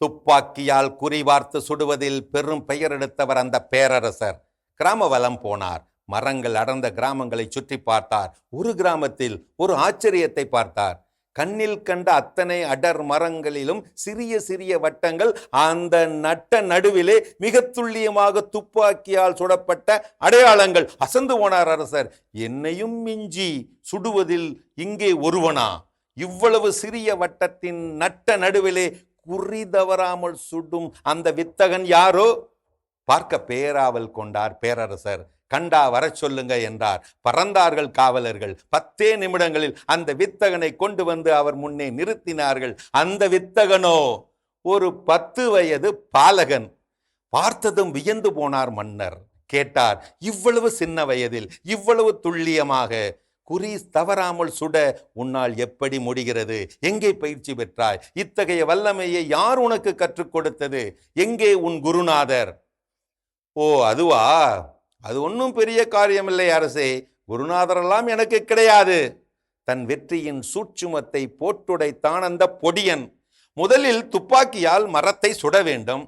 துப்பாக்கியால் குறிவார்த்து சுடுவதில் பெரும் பெயர் எடுத்தவர் அந்த பேரரசர். கிராம வலம் போனார். மரங்கள் அடர்ந்த கிராமங்களை சுற்றி பார்த்தார். ஒரு கிராமத்தில் ஒரு ஆச்சரியத்தை பார்த்தார். கண்ணில் கண்ட அத்தனை அடர் மரங்களிலும் சிறிய சிறிய வட்டங்கள் அந்த நட்ட நடுவிலே மிக துல்லியமாக துப்பாக்கியால் சுடப்பட்ட அடையாளங்கள். அசந்து போனார் அரசர். என்னையும் மிஞ்சி சுடுவதில் இங்கே ஒருவனா? இவ்வளவு சிறிய வட்டத்தின் நட்ட நடுவிலே குறி தவறாமல் சுடும் அந்த வித்தகன் யாரோ? பார்க்க பேராவல் கொண்டார் பேரரசர். கண்டா வரச் சொல்லுங்க என்றார். பறந்தார்கள் காவலர்கள். பத்தே நிமிடங்களில் அந்த வித்தகனை கொண்டு வந்து அவர் முன்னே நிறுத்தினார்கள். அந்த வித்தகனோ? ஒரு பத்து வயது பாலகன். பார்த்ததும் வியந்து போனார் மன்னர். கேட்டார் இவ்வளவு சின்ன வயதில் இவ்வளவு துல்லியமாக குறி தவறாமல் சுட உன்னால் எப்படி முடிகிறது? எங்கே பயிற்சி பெற்றாய்? இத்தகைய வல்லமையை யார் உனக்கு கற்றுக் கொடுத்தது? எங்கே உன் குருநாதர்? ஓ அதுவா? அது ஒன்றும் பெரிய காரியமில்லை அரசே. குருநாதரெல்லாம் எனக்கு கிடையாது. தன் வெற்றியின் சூட்சுமத்தை போட்டுடைத்தான் அந்த பொடியன். முதலில் துப்பாக்கியால் மரத்தை சுட வேண்டும்.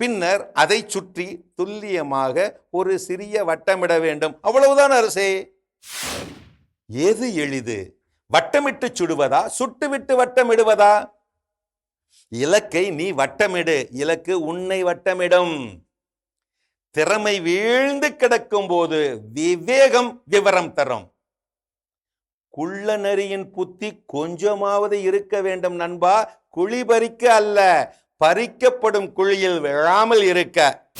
பின்னர் அதை சுற்றி துல்லியமாக ஒரு சிறிய வட்டமிட வேண்டும். அவ்வளவுதான் அரசே. எது எளிது? வட்டமிட்டு சுடுவதா? சுட்டுவிட்டு வட்டமிடுவதா? இலக்கை நீ வட்டமிடு. இலக்கு உன்னை வட்டமிடும். திறமை வீழ்ந்து கிடக்கும் போது விவேகம் விவரம் தரும். குள்ள நரியின் புத்தி கொஞ்சமாவது இருக்க வேண்டும் நண்பா. குழி பறிக்க அல்ல. பறிக்கப்படும் குழியில் விழாமல் இருக்க.